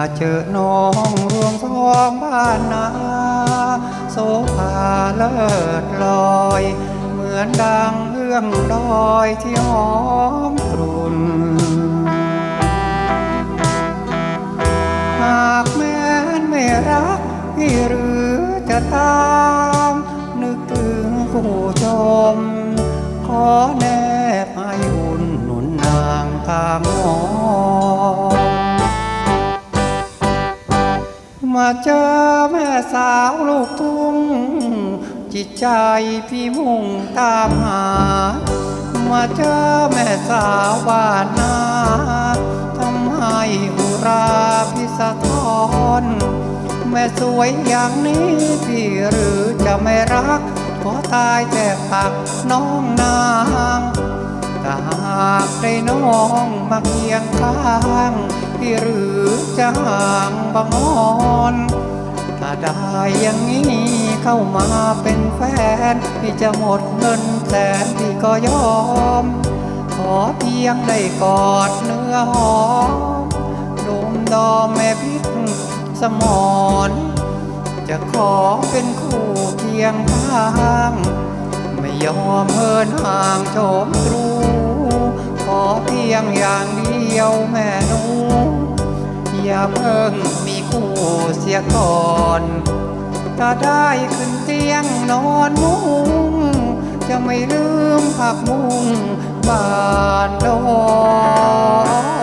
มาเจอน้องรวงทองบ้านนาโซภาเลิศลอย เหมือนดังเอื้องดอยที่หอมกรุ่นหากแม้นไม่รักพี่หรือจะตาม นึกถึงผู้ชม ขอแน มาเจอแม่สาวลูกทุ่งจิตใจพี่มุ่งตามหา มาเจอแม่สาวบ้านนาทำให้อุราพิสะทอน แม่สวยอย่างนี้พี่หรือจะไม่รัก ขอตายแต่ปักน้องนางถ้าหากได้น้องมาเคียงข้าง พี่หรือจะห่างบางอนถ้าได้อย่างนี้เข้ามาเป็นแฟน พี่จะหมดเงินแสนพี่ก็ยอม ขอเพียงได้กอดเนื้อหอมดมดอมแม่พิษสมอนจะขอเป็นคู่เคียงข้าง ไม่ยอมเฮินห่างโจมตรู ขอเพียงอย่างเดียวแม่หนู อย่าเพิ่งมีคู่เสียก่อนถ้าได้ขึ้นเตียงนอนมุ้งจะไม่ลืมผักมุ้งบ้านดอน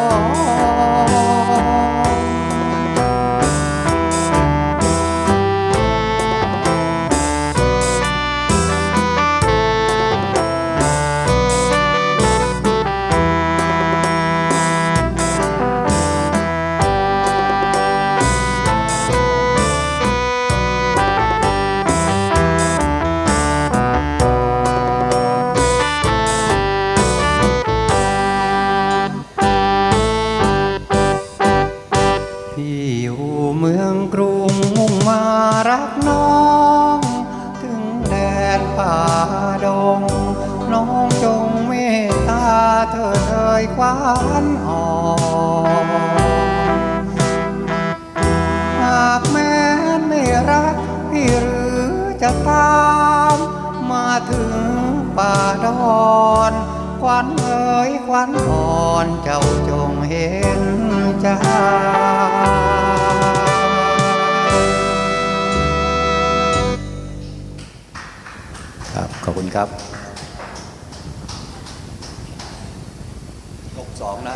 พี่อยู่เมืองกรุงมุ่งมารักน้อง ถึงแดนป่าดง น้องจงเมตตาเธอเอ่ยควันอ่อนหากแม้ไม่รักพี่หรือจะตาม มาถึงป่าดอน ควันเอ๋ยควันอ่อนเจ้าจงเห็นใจครับ ขอบคุณครับยกสองนะ